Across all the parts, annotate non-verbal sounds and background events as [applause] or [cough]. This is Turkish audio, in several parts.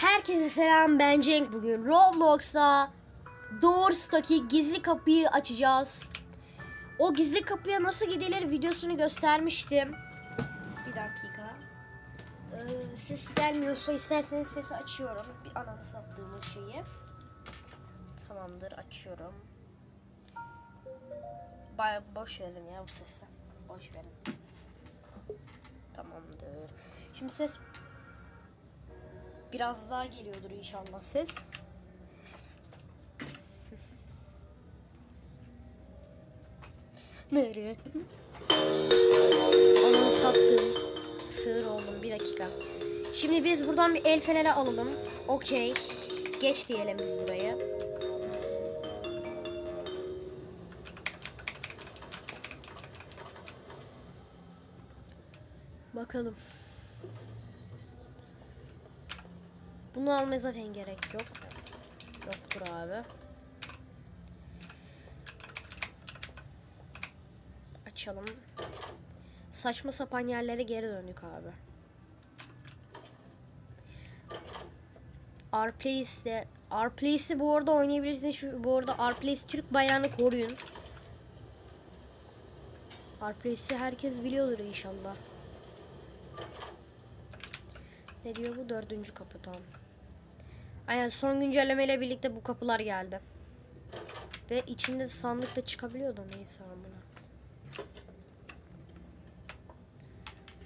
Herkese selam ben Cenk bugün Roblox'ta Doors'taki gizli kapıyı açacağız. O gizli kapıya nasıl gidilir videosunu göstermiştim. Bir dakika. Ee, ses gelmiyorsa isterseniz sesi açıyorum. Bir ananı sattığımız şeyi. Tamamdır açıyorum. Baya boş verin ya bu sesi. Boş verin. Tamamdır. Şimdi ses Biraz daha geliyordur inşallah ses. Nereye? Onu sattım. Sığır oldum bir dakika. Şimdi biz buradan bir el feneri alalım. Okey. Geç diyelim biz burayı. Bakalım. Bunu almaya zaten gerek yok. Yoktur abi. Açalım. Saçma sapan yerlere geri döndük abi. Rplace'de Rplace'i bu arada oynayabilirsiniz. Şu bu arada Rplace Türk bayrağını koruyun. Rplace'i herkes biliyordur inşallah. Ne diyor bu? Dördüncü kapı tamam. Aynen son güncellemeyle birlikte bu kapılar geldi. Ve içinde sandık da çıkabiliyor da neyse amına.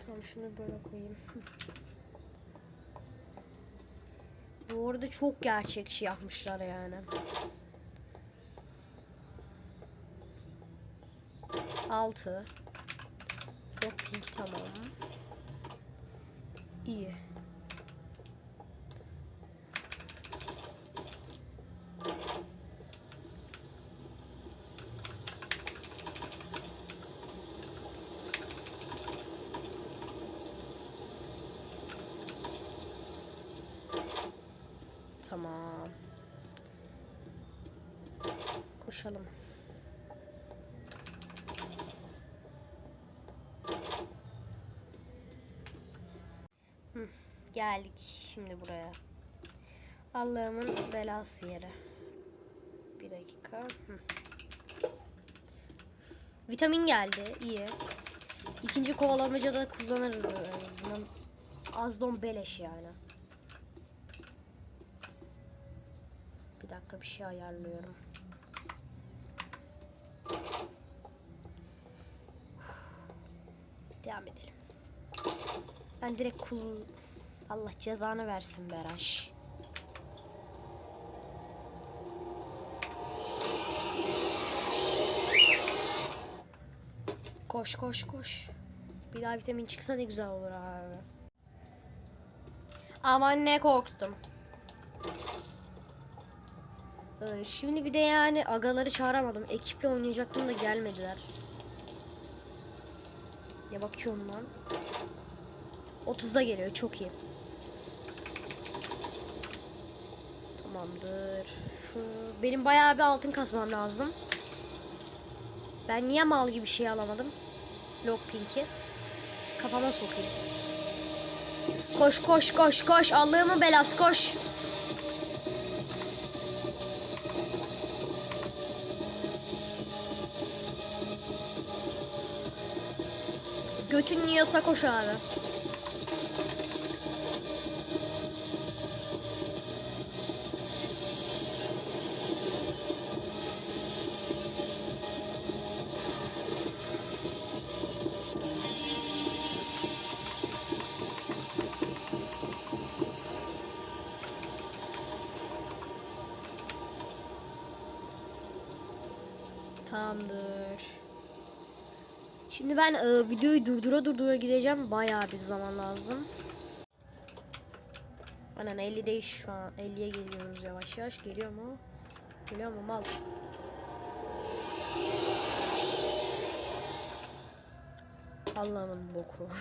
Tamam şunu böyle koyayım. [laughs] bu arada çok gerçekçi yapmışlar yani. Altı. Yok pink tamam. İyi. Tamam. Koşalım. Hı, geldik şimdi buraya. Allah'ımın belası yere. Bir dakika. Hı. Vitamin geldi. iyi. İkinci kovalamacada kullanırız en azından. Azdon beleş yani. Dakika bir şey ayarlıyorum. Devam edelim. Ben direkt kul... Allah cezanı versin Beraş. Koş koş koş. Bir daha vitamin çıksa ne güzel olur abi. Aman ne korktum. Ee, şimdi bir de yani agaları çağıramadım. Ekiple oynayacaktım da gelmediler. Ne bakıyorum lan? 30'da geliyor çok iyi. Tamamdır. Şu benim bayağı bir altın kasmam lazım. Ben niye mal gibi şey alamadım? Lockpink'i. Kafama sokayım. Koş koş koş koş. Allah'ımın belası koş. Götün yiyorsa koş abi. Ben e, videoyu durdura durdura gideceğim. Bayağı bir zaman lazım. Aynen 50'deyiz şu an. 50'ye geliyoruz yavaş yavaş. Geliyor mu? Geliyor mu mal? Allah'ın boku. [laughs]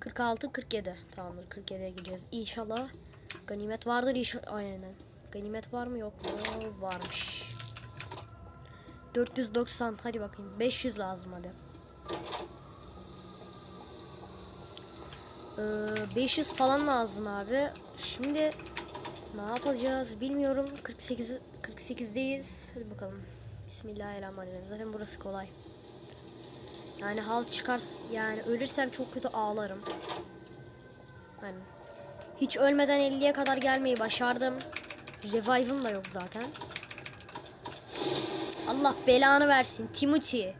46 47 tamamdır 47'ye gideceğiz inşallah ganimet vardır inşallah aynen ganimet var mı yok mu varmış 490 hadi bakayım 500 lazım hadi Ee, 500 falan lazım abi. Şimdi ne yapacağız bilmiyorum. 48 48'deyiz. Hadi bakalım. Bismillahirrahmanirrahim. Zaten burası kolay. Yani hal çıkar yani ölürsem çok kötü ağlarım. Yani hiç ölmeden 50'ye kadar gelmeyi başardım. Revive'ım da yok zaten. Allah belanı versin Timothy.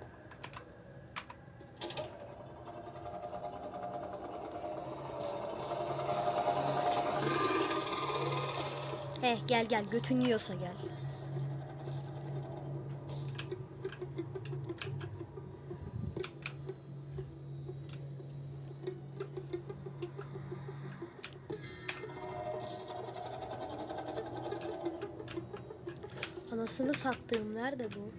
Eh gel gel götün yiyorsa gel. Sattığım nerede bu?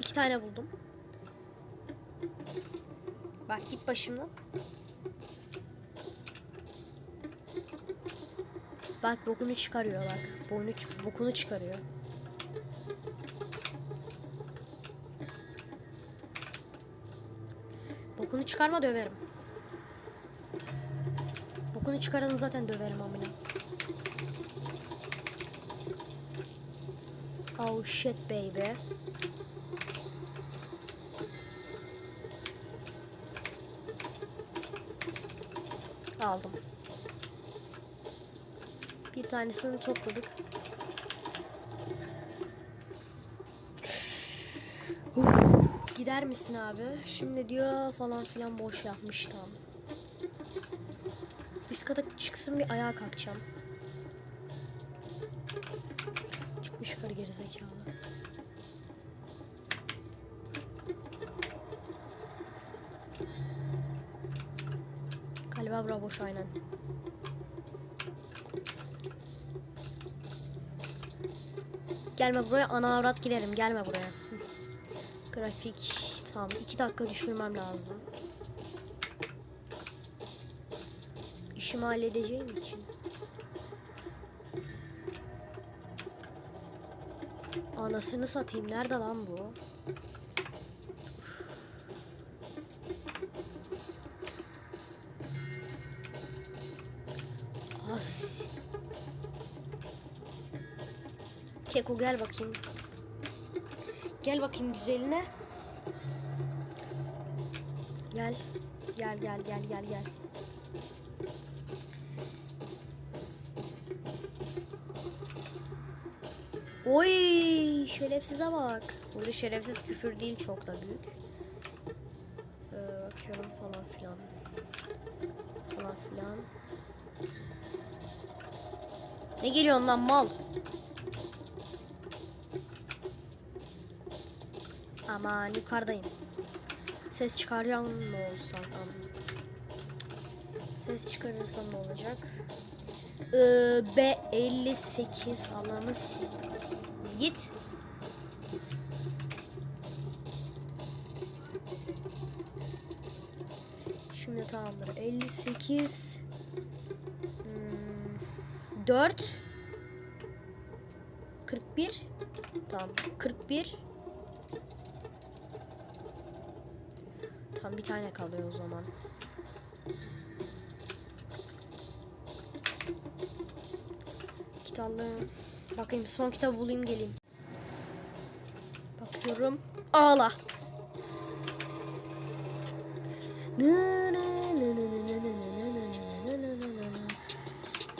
İki tane buldum. Bak git başımdan. Bak bokunu çıkarıyor bak. Boynu, bokunu çıkarıyor. Bokunu çıkarma döverim. Bokunu çıkaranı zaten döverim amına. Oh shit baby. Aldım. Bir tanesini topladık. Gider misin abi? Şimdi diyor falan filan boş yapmış tam. Üst kata çıksın bir ayağa kalkacağım. Boş aynen. Gelme buraya ana avrat girerim gelme buraya. Grafik tamam iki dakika düşürmem lazım. İşimi halledeceğim için. Anasını satayım nerede lan bu? Keko gel bakayım. Gel bakayım güzeline. Gel. Gel gel gel gel gel. Oy şerefsize bak. Burada şerefsiz küfür değil çok da büyük. Ee, bakıyorum falan filan. Falan filan. Ne geliyorsun lan mal? Aman yukarıdayım. Ses çıkaracağım ne olsa. Aman. Ses çıkarırsam ne olacak? Ee, B58 alanız. Git. Şimdi tamamdır. 58 hmm, 4 41 Tamam. 41 Tam bir tane kalıyor o zaman. Kitabı bakayım son kitabı bulayım geleyim. Bakıyorum. Ağla.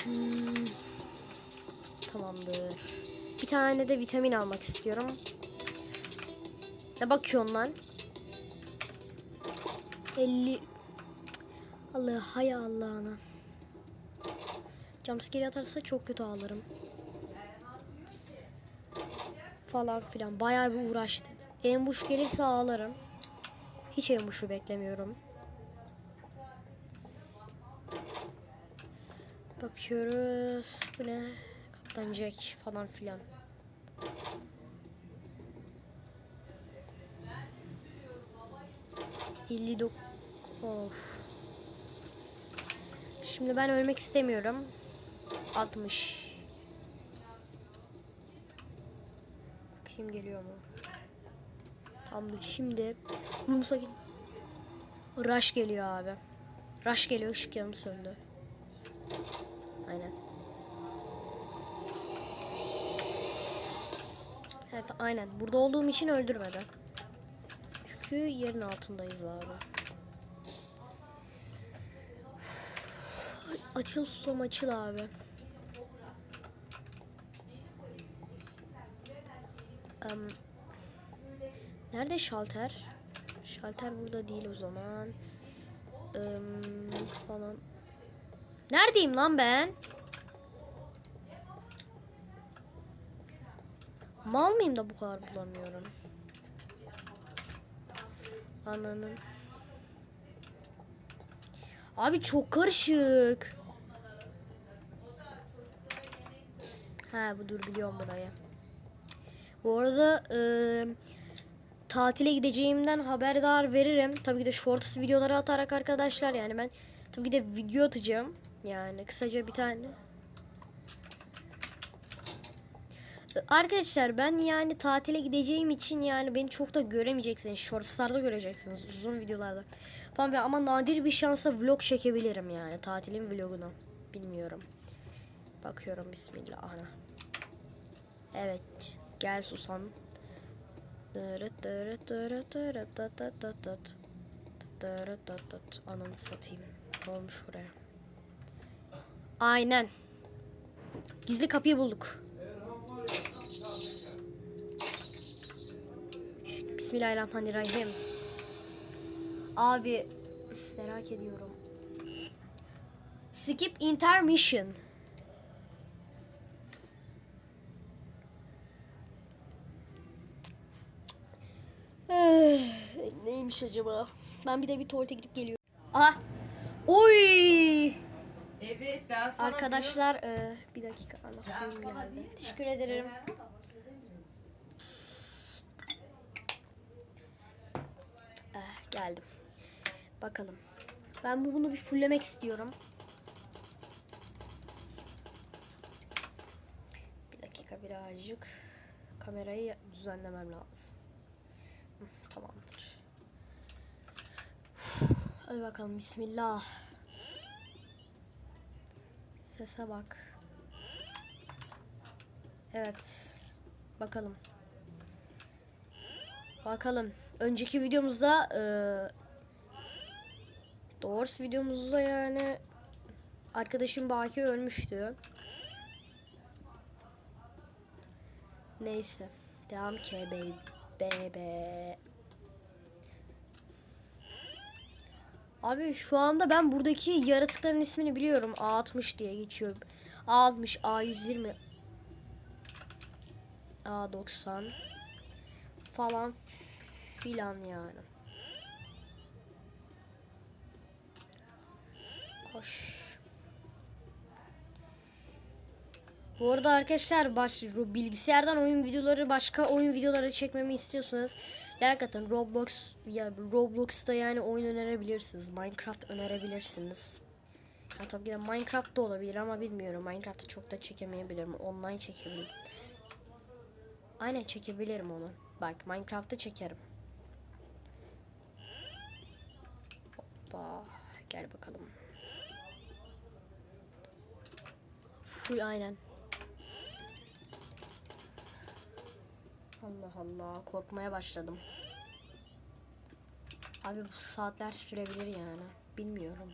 Hmm. Tamamdır. Bir tane de vitamin almak istiyorum. Ne bakıyorsun lan? 50 Allah hay Allah'ına. Jumpscare atarsa çok kötü ağlarım. Falan filan. Bayağı bir uğraştı. Ambush gelirse ağlarım. Hiç ambush'u beklemiyorum. Bakıyoruz. Bu ne? Kaptan Jack falan filan. Elli dok... Of. Şimdi ben ölmek istemiyorum. 60. Bakayım geliyor mu? Tamam şimdi Rums'a git. Rush geliyor abi. Rush geliyor ışık yanıp söndü. Aynen. Evet aynen. Burada olduğum için öldürmedi. Çünkü yerin altındayız abi. Açıl susam açıl abi. Em, nerede şalter? Şalter burada değil o zaman. Em, falan. Neredeyim lan ben? Mal mıyım da bu kadar bulamıyorum? Ananın. Abi çok karışık. Ha bu dur biliyorum burayı. Bu arada e, tatile gideceğimden haberdar veririm. Tabii ki de shorts videoları atarak arkadaşlar yani ben tabii ki de video atacağım. Yani kısaca bir tane. Arkadaşlar ben yani tatile gideceğim için yani beni çok da göremeyeceksiniz. Shortslarda göreceksiniz uzun videolarda. Falan ve ama nadir bir şansa vlog çekebilirim yani tatilin vlogunu. Bilmiyorum. Bakıyorum bismillah ana. Evet gel susam. Ananı satayım. Ne olmuş buraya? Aynen. Gizli kapıyı bulduk. Bismillahirrahmanirrahim. Abi merak ediyorum. Skip intermission. Neymiş acaba? Ben bir de bir tuvalete gidip geliyorum. Aha. Oy! Evet ben sana Arkadaşlar e, bir dakika anlatayım sana geldi. Teşekkür ederim. Eh, geldim. Bakalım. Ben bu bunu bir fulllemek istiyorum. Bir dakika birazcık kamerayı düzenlemem lazım. Hı, Tamamdır. Hadi bakalım bismillah. Sese bak. Evet. Bakalım. Bakalım. Önceki videomuzda eee Doors videomuzda yani arkadaşım Baki ölmüştü. Neyse. Devam ki bebe. Abi şu anda ben buradaki yaratıkların ismini biliyorum. A60 diye geçiyor. A60, A120, A90 falan filan yani. Koş. Bu arada arkadaşlar baş, bilgisayardan oyun videoları başka oyun videoları çekmemi istiyorsanız like. Roblox ya Roblox'ta yani oyun önerebilirsiniz. Minecraft önerebilirsiniz. Ya tabii ki de Minecraft da olabilir ama bilmiyorum. Minecraft'ı çok da çekemeyebilirim. Online çekebilirim. Aynen çekebilirim onu. Bak Minecraft'ı çekerim. Hoppa. Gel bakalım. Full aynen. Allah Allah korkmaya başladım. Abi bu saatler sürebilir yani. Bilmiyorum.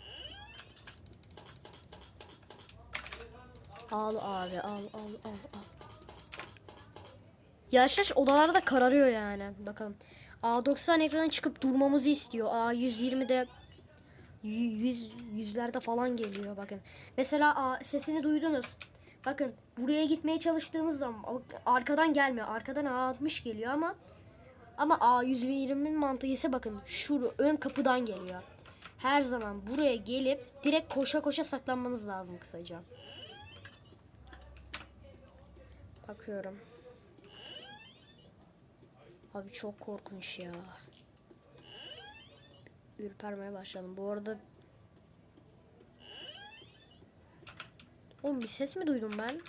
Al abi al al al al. Yavaş yavaş odalarda kararıyor yani. Bakalım. A90 ekrana çıkıp durmamızı istiyor. A120'de yüz, yüzlerde falan geliyor bakın. Mesela A, sesini duydunuz. Bakın buraya gitmeye çalıştığımız zaman arkadan gelmiyor. Arkadan A60 geliyor ama ama A120'nin mantığı ise bakın şu ön kapıdan geliyor. Her zaman buraya gelip direkt koşa koşa saklanmanız lazım kısaca. Bakıyorum. Abi çok korkunç ya. Ürpermeye başladım. Bu arada Oğlum bir ses mi duydum ben?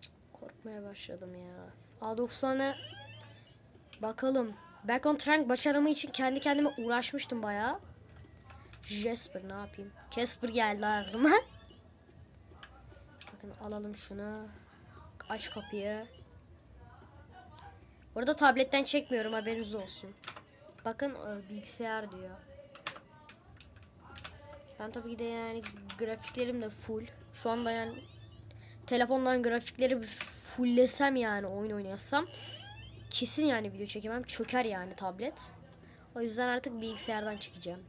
Cık, Kork sıkmaya başladım ya. A90'a bakalım. Back on track başarımı için kendi kendime uğraşmıştım bayağı. Jasper ne yapayım? Casper geldi aklıma. Bakın alalım şunu. Aç kapıyı. Orada tabletten çekmiyorum haberiniz olsun. Bakın e, bilgisayar diyor. Ben tabii ki de yani grafiklerim de full. Şu anda yani telefondan grafikleri fulllesem yani oyun oynasam kesin yani video çekemem. Çöker yani tablet. O yüzden artık bilgisayardan çekeceğim.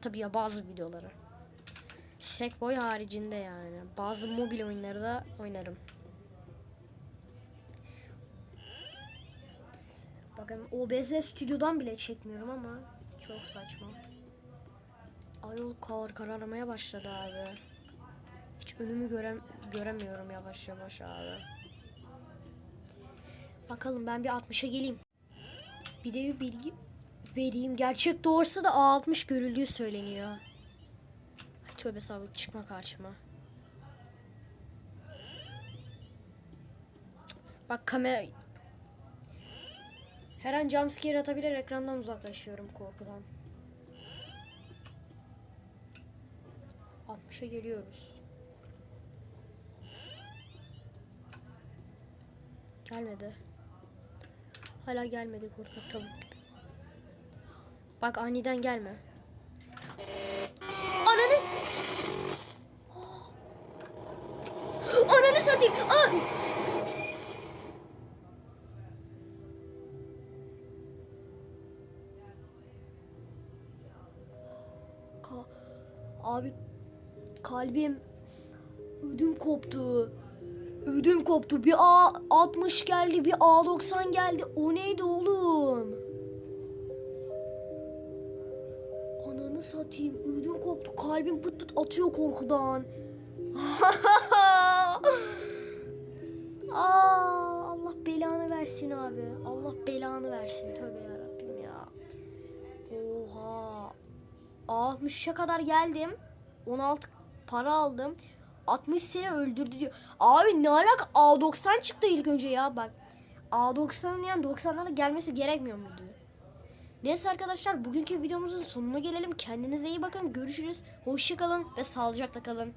Tabii ya bazı videoları. Sackboy haricinde yani. Bazı mobil oyunları da oynarım. Bakın OBS stüdyodan bile çekmiyorum ama çok saçma. Ayol kar kararmaya başladı abi. Hiç önümü görem göremiyorum yavaş yavaş abi. Bakalım ben bir 60'a geleyim. Bir de bir bilgi vereyim. Gerçek doğrusu da A60 görüldüğü söyleniyor. Tövbe sabır çıkma karşıma. Bak kamera... Her an jumpscare atabilir ekrandan uzaklaşıyorum korkudan. 60'a geliyoruz. Gelmedi. Hala gelmedi korkak tavuk. Bak aniden gelme. Ananı! [gasps] Ananı satayım. Aa! Kalbim ödüm koptu. Ödüm koptu. Bir A 60 geldi, bir A 90 geldi. O neydi oğlum? Ananı satayım. Ödüm koptu. Kalbim pıt pıt atıyor korkudan. [laughs] Aa, Allah belanı versin abi. Allah belanı versin. Tövbe yarabbim ya. Oha. 60'a kadar geldim. 16 para aldım. 60 seni öldürdü diyor. Abi ne alaka A90 çıktı ilk önce ya bak. A90'ın yani 90'lara gelmesi gerekmiyor muydu? Neyse arkadaşlar bugünkü videomuzun sonuna gelelim. Kendinize iyi bakın. Görüşürüz. Hoşçakalın ve sağlıcakla kalın.